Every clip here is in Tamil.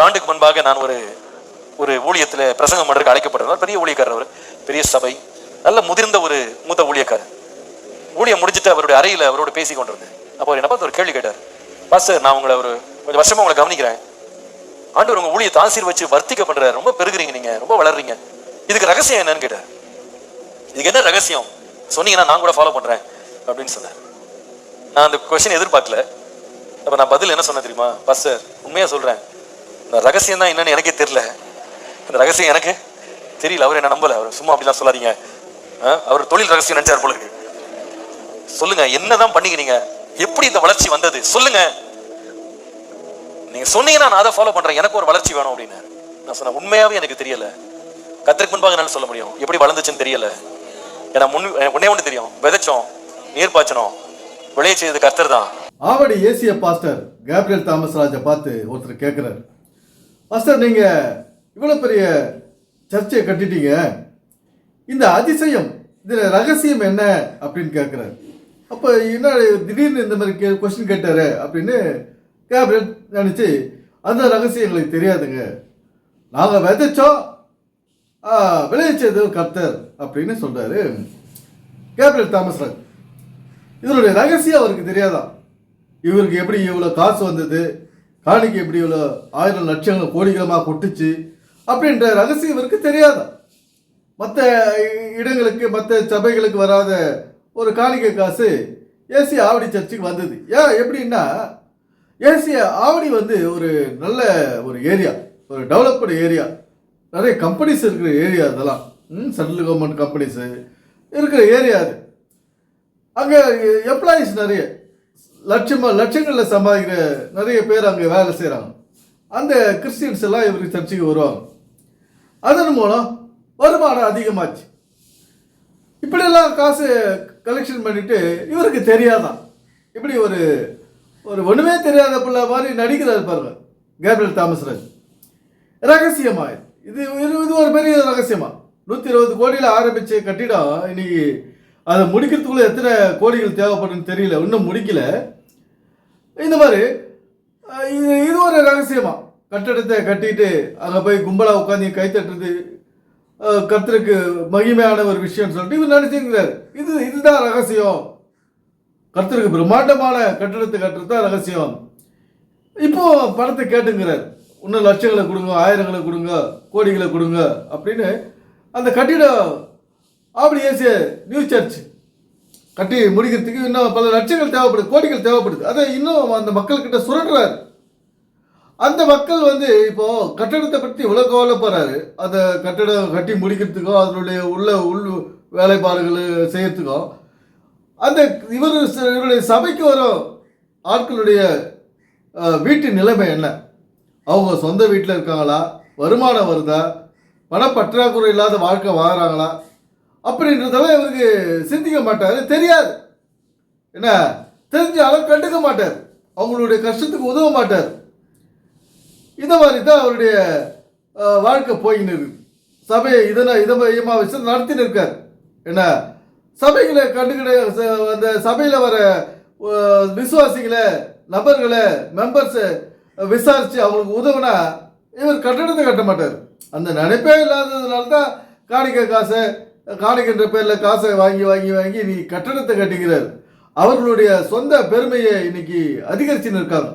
ஒரு ஆண்டுக்கு முன்பாக நான் ஒரு ஒரு ஊழியத்தில் பிரசங்கம் பண்ணுறதுக்கு அழைக்கப்பட்டிருந்தார் பெரிய ஊழியக்காரர் அவர். பெரிய சபை. நல்ல முதிர்ந்த ஒரு மூத்த ஊழியக்காரர். ஊழியம் முடிஞ்சுட்டு அவருடைய அறையில் அவரோட பேசி கொண்டிருந்தேன். அப்போ அவர் என்ன பார்த்து ஒரு கேள்வி கேட்டார். பாஸ்டர் நான் உங்களை ஒரு கொஞ்சம் வருஷமாக உங்களை கவனிக்கிறேன். ஆண்டு உங்கள் ஊழியத்தை ஆசீர்வச்சு வர்த்திக்க பண்ணுறாரு ரொம்ப பெருகிறீங்க நீங்கள் ரொம்ப வளர்றீங்க. இதுக்கு ரகசியம் என்னன்னு கேட்டார். இதுக்கு என்ன ரகசியம்? சொன்னீங்கன்னா நான் கூட ஃபாலோ பண்ணுறேன் அப்படின்னு சொன்னார். நான் அந்த கொஷின் எதிர்பார்க்கல. அப்போ நான் பதில் என்ன சொன்னேன் தெரியுமா? பாஸ்டர் உண்மையாக சொல்கிறேன் ரகசியம் தான் என்னன்னு எனக்கே தெரியல. இந்த ரகசியம் எனக்கு தெரியல. அவர் என்ன நம்பல. அவர் சும்மா அப்படிலாம் சொல்லாதீங்க. அவர் தொழில் ரகசியம் நினைச்சார் போல இருக்கு. சொல்லுங்க என்னதான் பண்ணிக்கிறீங்க எப்படி இந்த வளர்ச்சி வந்தது? சொல்லுங்க. நீங்க சொன்னீங்கன்னா நான் அதை ஃபாலோ பண்றேன். எனக்கு ஒரு வளர்ச்சி வேணும் அப்படின்னு நான் சொன்னேன் உண்மையாவே எனக்கு தெரியல. கத்திரிக்கு முன்பாக என்னால சொல்ல முடியும். எப்படி வளர்ந்துச்சுன்னு தெரியல. ஏன்னா முன் உன்னே ஒன்று தெரியும். விதைச்சோம் நீர் பாய்ச்சணும். விளைய செய்தது கர்த்தர் தான். ஆவடி ஏசிய பாஸ்டர் கேப்ரியல் தாமஸ் ராஜை பார்த்து ஒருத்தர் கேட்குறாரு மாஸ்டர் நீங்கள் இவ்வளோ பெரிய சர்ச்சையை கட்டிட்டீங்க. இந்த அதிசயம் இதில் ரகசியம் என்ன அப்படின்னு கேட்குறாரு. அப்போ என்ன திடீர்னு இந்த மாதிரி கே கொஸ்டின் கேட்டாரு அப்படின்னு கேப்ரியல் நினச்சி அந்த ரகசியம் எங்களுக்கு தெரியாதுங்க. நாங்கள் விதைச்சோம் விளைவிச்சது கர்த்தர் அப்படின்னு சொல்கிறாரு கேப்ரியல் தாமஸ் இதனுடைய ரகசியம் அவருக்கு தெரியாதான் இவருக்கு எப்படி இவ்வளோ காசு வந்தது? காணிக்கு எப்படி இவ்வளோ ஆயிரம் லட்சங்கள் கோடிகளமாக கொட்டுச்சு அப்படின்ற ரகசியம் இவருக்கு தெரியாதா? மற்ற இடங்களுக்கு மற்ற சபைகளுக்கு வராத ஒரு காணிக்கை காசு ஏசி ஆவடி சர்ச்சுக்கு வந்தது. ஏன் எப்படின்னா ஏசி ஆவடி வந்து ஒரு நல்ல ஒரு ஏரியா ஒரு டெவலப்டு ஏரியா. நிறைய கம்பெனிஸ் இருக்கிற ஏரியா அதெல்லாம். சென்ட்ரல் கவர்மெண்ட் கம்பெனிஸு இருக்கிற ஏரியா அது. அங்கே எம்ப்ளாயீஸ் நிறைய. லட்சமாக லட்சங்களில் சம்பாதிக்கிற நிறைய பேர் அங்கே வேலை செய்கிறாங்க அந்த கிறிஸ்டியன்ஸ் எல்லாம் இவருக்கு சர்ச்சுக்கு வருவாங்க. அதன் மூலம் வருமானம் அதிகமாச்சு. இப்படியெல்லாம் காசு கலெக்ஷன் பண்ணிவிட்டு இவருக்கு தெரியாதான். இப்படி ஒரு ஒரு ஒன்றுமே தெரியாத பிள்ளை மாதிரி நடிக்கிறார் பாருங்க கேப்ரியல் தாமஸ்ராஜ் ரகசியமா இது இது இது- ஒரு பெரிய ரகசியமா? நூற்றி இருபது கோடியில் ஆரம்பித்த கட்டிடம் இன்னைக்கு அதை முடிக்கிறதுக்குள்ளே எத்தனை கோடிகள் தேவைப்படுன்னு தெரியல இன்னும் முடிக்கல. இந்த மாதிரி இது இது ஒரு ரகசியமா? கட்டடத்தை கட்டிட்டு அங்கே போய் கும்பலாக உட்காந்து கை தட்டுறது கர்த்தருக்கு மகிமையான ஒரு விஷயம்னு சொல்லிட்டு இவர் நினைச்சுங்கிறார் இது இதுதான் ரகசியம். கர்த்தருக்கு பிரம்மாண்டமான கட்டடத்தை கட்டுறது தான் ரகசியம். இப்போ பணத்தை கேட்டுங்கிறார். இன்னும் லட்சங்களை கொடுங்க ஆயிரங்களை கொடுங்க கோடிகளை கொடுங்க அப்படின்னு அந்த கட்டிடம் அப்படி ஏசிய நியூ சர்ச் கட்டி முடிக்கிறதுக்கு இன்னும் பல லட்சங்கள் தேவைப்படுது கோடிகள் தேவைப்படுது. அதை இன்னும் அந்த மக்கள்கிட்ட சுரண்டுறாரு. அந்த மக்கள் வந்து இப்போ கட்டடத்தை பற்றி இவ்வளோ கவலைப்படுறாரு அந்த கட்டடம் கட்டி முடிக்கிறதுக்கோ அதனுடைய உள்ள உள் வேலைப்பாடுகள் செய்யறதுக்கோ அந்த இவர் இவருடைய சபைக்கு வரும் ஆட்களுடைய வீட்டு நிலைமை என்ன? அவங்க சொந்த வீட்டில் இருக்காங்களா? வருமானம் வருதா? பணப்பற்றாக்குறை இல்லாத வாழ்க்கை வாழ்கிறாங்களா அப்படின்றதெல்லாம் இவருக்கு சிந்திக்க மாட்டார் தெரியாது. என்ன? தெரிஞ்ச அளவு கண்டுக்க மாட்டார். அவங்களுடைய கஷ்டத்துக்கு உதவ மாட்டார். இந்த மாதிரி தான் அவருடைய வாழ்க்கை போயின்னு இருக்கு. சபையை இதனை இதை மையமாக வச்சு நடத்தின்னு இருக்கார். என்ன? சபைகளை கண்டுக்கிட ச- அந்த சபையில் வர விசுவாசிகளை நபர்களை மெம்பர்ஸை விசாரித்து அவங்களுக்கு உதவுனா இவர் கட்டடத்தை கட்ட மாட்டார். அந்த நினைப்பே இல்லாததுனால தான் காணிக்க காசை காணிக்கின்ற பேரில் காசை வாங்கி வாங்கி வாங்கி நீ கட்டணத்தை கட்டுகிறார். அவர்களுடைய சொந்த பெருமையை இன்னைக்கு அதிகரிச்சுன்னு நிற்காங்க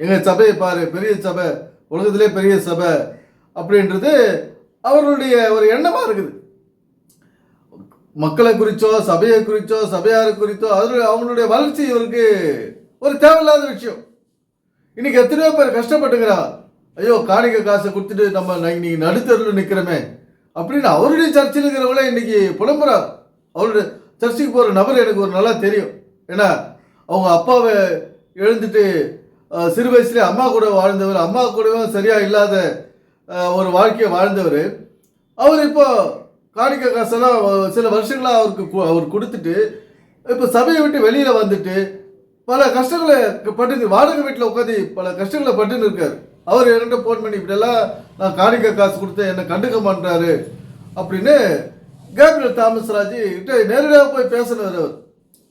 எங்கள் சபையை பாரு பெரிய சபை உலகத்திலே பெரிய சபை அப்படின்றது அவர்களுடைய ஒரு எண்ணமாக இருக்குது. மக்களை குறிச்சோ சபையை குறித்தோ சபையாரை குறித்தோ அதில் அவங்களுடைய வளர்ச்சி இவருக்கு ஒரு தேவையில்லாத விஷயம். இன்னைக்கு எத்தனையோ பேர் கஷ்டப்பட்டுக்கிறா ஐயோ காணிக்க காசை கொடுத்துட்டு நம்ம இன்னைக்கு நடுத்தருவில் நிற்கிறோமே அப்படின்னு அவருடைய சர்ச்சில் இருக்கிறவங்கள இன்னைக்கு புலம்புறார். அவருடைய சர்ச்சுக்கு போகிற நபர் எனக்கு ஒரு நல்லா தெரியும். ஏன்னா அவங்க அப்பாவை எழுந்துட்டு சிறு வயசுலேயே அம்மா கூட வாழ்ந்தவர் அம்மா கூடவும் சரியாக இல்லாத ஒரு வாழ்க்கையை வாழ்ந்தவர். அவர் இப்போ காணிக்க காசெல்லாம் சில வருஷங்களாக அவருக்கு அவர் கொடுத்துட்டு இப்போ சபையை விட்டு வெளியில் வந்துட்டு பல கஷ்டங்களை பட்டு வாடகை வீட்டில் உட்காந்து பல கஷ்டங்களை பட்டுன்னு இருக்கார். அவர் என்கிட்ட ஃபோன் பண்ணி இப்படியெல்லாம் நான் காணிக்க காசு கொடுத்து என்னை கண்டுக்க மாட்டாரு அப்படின்னு கேப்ரியல் தாமஸ் ராஜி கிட்ட நேரடியாக போய் பேசினார் அவர்.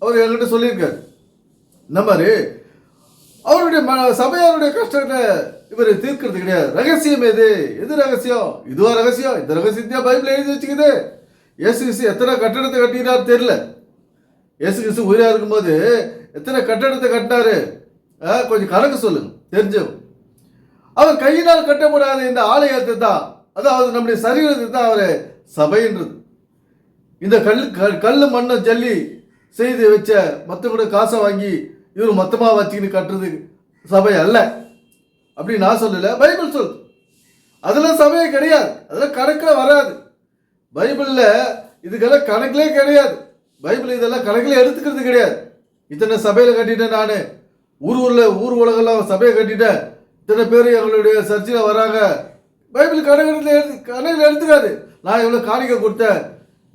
அவர் என்கிட்ட சொல்லியிருக்காரு. இந்த மாதிரி அவருடைய ம சபையாருடைய கஷ்டத்தை இவர் தீர்க்கிறது கிடையாது. ரகசியம் எது? எது ரகசியம்? இதுவா ரகசியம்? இந்த ரகசியத்தையா பைபிள் எழுதி வச்சுக்குது. இயேசு கிசு எத்தனை கட்டடத்தை கட்டினார் தெரியல. இயேசு கிசு உயிராக இருக்கும்போது எத்தனை கட்டடத்தை கட்டினாரு? ஆ, கொஞ்சம் கணக்கு சொல்லுங்க. தெரிஞ்சவங்க. அவர் கையினால் கட்டப்படாத இந்த ஆலயத்தை தான் அதாவது நம்முடைய சரீரத்தை தான் அவர் சபைன்றது இந்த கல் கல் மண்ணை ஜல்லி செய்து வச்ச மற்ற கூட காசை வாங்கி இவர் மொத்தமாக வச்சுக்கின்னு கட்டுறது சபை அல்ல. அப்படின்னு நான் சொல்லலை பைபிள் சொல் அதெல்லாம் சபையே கிடையாது அதெல்லாம் கணக்கில் வராது. பைபிளில் இதுக்கெல்லாம் கணக்கிலே கிடையாது. பைபிள் இதெல்லாம் கணக்கில் எடுத்துக்கிறது கிடையாது. இத்தனை சபையில் கட்டிட்டேன் நான். ஊர் ஊரில் ஊர் உலகெல்லாம் சபையை கட்டிட்டேன். இத்தனை பேர் எங்களுடைய சர்ச்சையில் வராங்க. பைபிள் கணக்கில் எடுத்து கணக்கில் எடுத்துக்காது. நான் இவ்வளோ காணிக்கை கொடுத்தேன்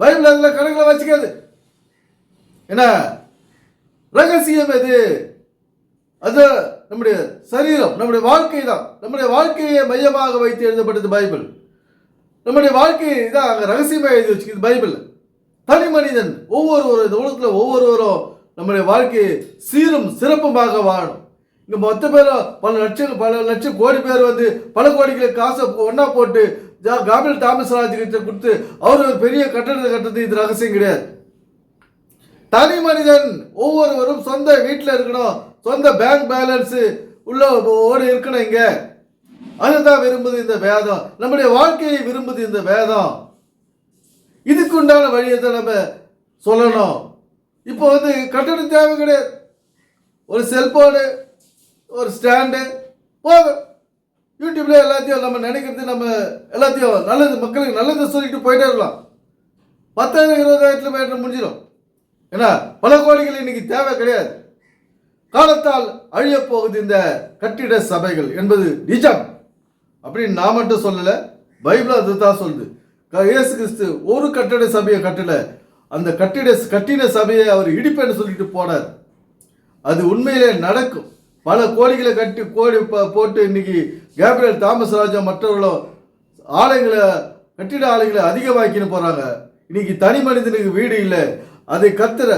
பைபிள் அதில் கணக்கில் வச்சுக்காது. என்ன? ரகசியம் எது? அது நம்முடைய சரீரம் நம்முடைய வாழ்க்கை தான் நம்முடைய வாழ்க்கையை மையமாக வைத்து எழுதப்பட்டது பைபிள். நம்முடைய வாழ்க்கையை தான் அங்கே ரகசியமாக எழுதி வச்சுக்கிது பைபிள். தனி மனிதன் ஒவ்வொருவரும் இந்த உலகத்தில் ஒவ்வொருவரும் நம்முடைய வாழ்க்கையை சீரும் சிறப்புமாக வாழும். இங்கே மொத்த பேரும் பல லட்சம் பல லட்சம் கோடி பேர் வந்து பல கோடிகளை காசை ஒன்றா போட்டு ஜா- காபில் தாமஸ் ராஜ் கிட்ட கொடுத்து அவர் ஒரு பெரிய கட்டடத்தை கட்டுறது இது ரகசியம் கிடையாது. தனி மனிதன் ஒவ்வொருவரும் சொந்த வீட்டில் இருக்கணும். சொந்த பேங்க் பேலன்ஸு உள்ள ஓடு இருக்கணும் இங்க. அதுதான் விரும்புது இந்த வேதம். நம்முடைய வாழ்க்கையை விரும்புது இந்த வேதம். இதுக்கு உண்டான வழியை தான் நம்ம சொல்லணும். இப்போ வந்து கட்டணம் தேவை கிடையாது. ஒரு செல்போனு ஒரு ஸ்டாண்டு போதும் யூடியூப்ல எல்லாத்தையும் நம்ம நினைக்கிறது நம்ம எல்லாத்தையும் நல்லது மக்களுக்கு நல்லது சொல்லிட்டு போயிட்டே இருக்கலாம். பத்தாயிரம் இருபதாயிரத்துல போயிட்டு முடிஞ்சிடும் ஏன்னா பல கோடிகள் இன்னைக்கு தேவை கிடையாது. காலத்தால் அழிய போகுது இந்த கட்டிட சபைகள் என்பது நிஜம். அப்படின்னு நான் மட்டும் சொல்லல பைபிள் அதுதான் சொல்லுது. க- இயேசு கிறிஸ்து ஒரு கட்டிட சபையை கட்டல. அந்த கட்டிட கட்டின சபையை அவர் இடிப்பேன்னு சொல்லிட்டு போனார். அது உண்மையிலே நடக்கும். பல கோடிகளை கட்டி கோடி போட்டு இன்னைக்கு கேப்ரியல் தாமஸ் ராஜா மற்றவர்களும் ஆலயங்களை கட்டிட ஆலயங்களை அதிகமாக்கின்னு போறாங்க. இன்னைக்கு தனி மனிதனுக்கு வீடு இல்லை. அதை கத்துற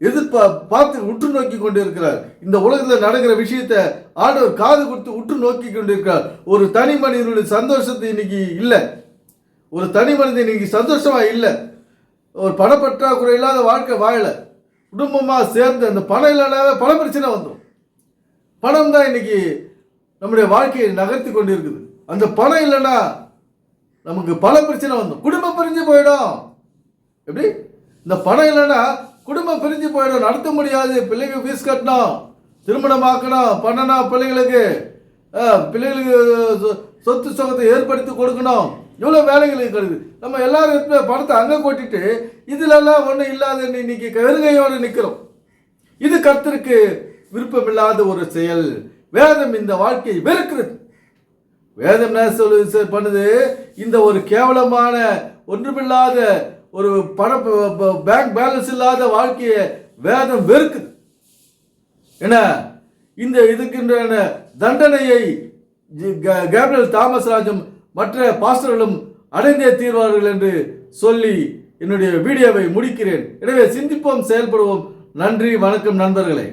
எதிர்ப்பா பார்த்து உற்று நோக்கி கொண்டு இருக்கிறார் இந்த உலகத்தில் நடக்கிற விஷயத்த ஆண்டவர் காது கொடுத்து உற்று நோக்கி கொண்டு இருக்கிறார் ஒரு தனி மனிதனுடைய சந்தோஷத்தை இன்னைக்கு இல்லை. ஒரு தனி மனிதன் இன்னைக்கு சந்தோஷமா இல்லை. ஒரு பணப்பற்றாக்குறை இல்லாத வாழ்க்கை வாழலை. குடும்பமாக சேர்ந்து அந்த பணம் இல்லைனாவே பண பிரச்சனை வந்துடும் பணம் தான் இன்னைக்கு நம்முடைய வாழ்க்கையை நகர்த்தி கொண்டு இருக்குது அந்த பணம் இல்லைன்னா நமக்கு பல பிரச்சனை வந்துடும். குடும்பம் பிரிஞ்சு போயிடும். எப்படி? இந்த பணம் இல்லைன்னா குடும்பம் பிரிஞ்சு போயிடும். நடத்த முடியாது. பிள்ளைங்க ஃபீஸ் கட்டணும். திருமணம் ஆக்கணும். பண்ணணும் பிள்ளைங்களுக்கு பிள்ளைகளுக்கு சொ- சொத்து சுகத்தை ஏற்படுத்தி கொடுக்கணும். இவ்வளோ வேலைகள் இருக்கிறது நம்ம எல்லாரும் பணத்தை அங்கே கொட்டிட்டு இதுலலாம் ஒன்றும் இல்லாத இன்னைக்கு கருங்கையோடு நிற்கிறோம் இது கருத்திற்கு விருப்பமில்லாத ஒரு செயல் வேதம் இந்த வாழ்க்கையை வெறுக்கிறது. வேதம் என்ன சொல்லு பண்ணுது இந்த ஒரு கேவலமான ஒன்றுமில்லாத ஒரு பண பேங்க் பேலன்ஸ் இல்லாத வாழ்க்கையை வேதம் வெறுக்குது. என்ன? இந்த இதுக்கின்ற தண்டனையை கேப்ரல் தாமஸ் ராஜும் மற்ற பாஸ்டர்களும் அடைந்தே தீர்வார்கள் என்று சொல்லி என்னுடைய வீடியோவை முடிக்கிறேன். எனவே சிந்திப்போம் செயல்படுவோம். நன்றி வணக்கம் நண்பர்களே.